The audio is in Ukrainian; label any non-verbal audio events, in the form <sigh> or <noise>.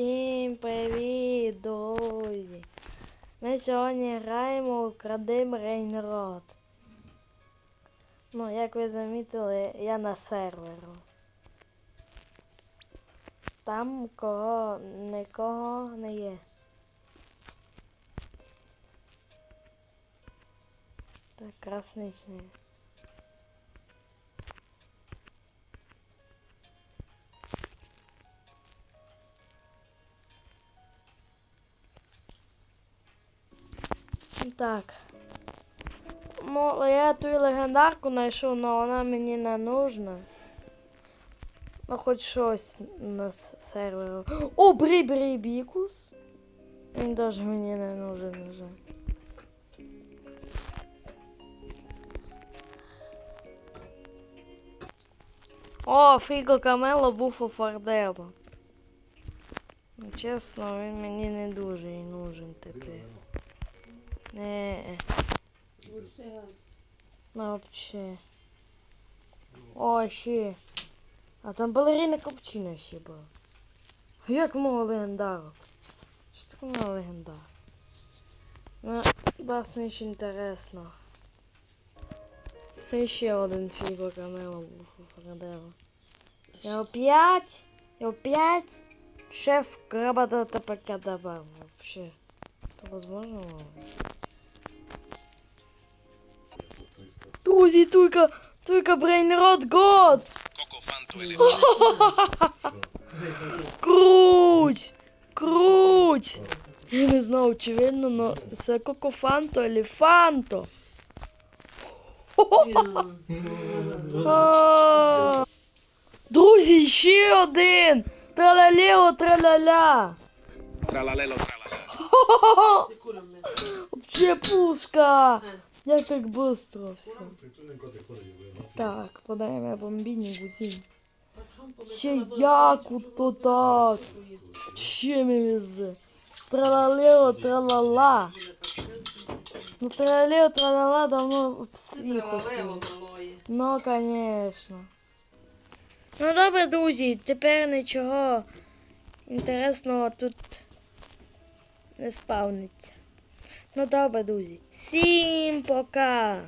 Всім привіт, друзі! Ми сьогодні граємо у Кради Брейнрод. Ну, як ви замітили, я на серверу. Там кого нікого не є. Так, красний Так. Ну, я ту легендарку знайшов, але вона мені не нужна. Ну, хоч щось на серверу. О, брі бікус. Він теж мені не нужен вже. О, Фіго Камело Буфо Фардело. Ну, чесно, він мені не дуже і нужен тепер. Не. Ну, вообще. О, ще. А там балерина копчина ще була. А як мого легендару? Що таке мого легендар? Ну, власне, ще інтересно. І ще один фіго камело Фрадело. І опять, і опять шеф крабата ТПК добавил вообще. То возможно? Друзі, туйка, туйка Брейнрод год! Круть! Круть! Я не знав, чи видно, но це кокофанто елефанто. <laughs> А. Друзі, ще один! Тралалео, траляля! Tralalelo, tralala. Вообще пушка! Як так быстро все. Так, подаємо бомбіні гузін. Ще як то так? Ще ми везе. Тралалео, тралала. Ну тралалео, тралала давно психу. Ну, конечно. Ну добре, друзі, тепер нічого інтересного тут не спавниться. Ну добре, друзі. Всім пока!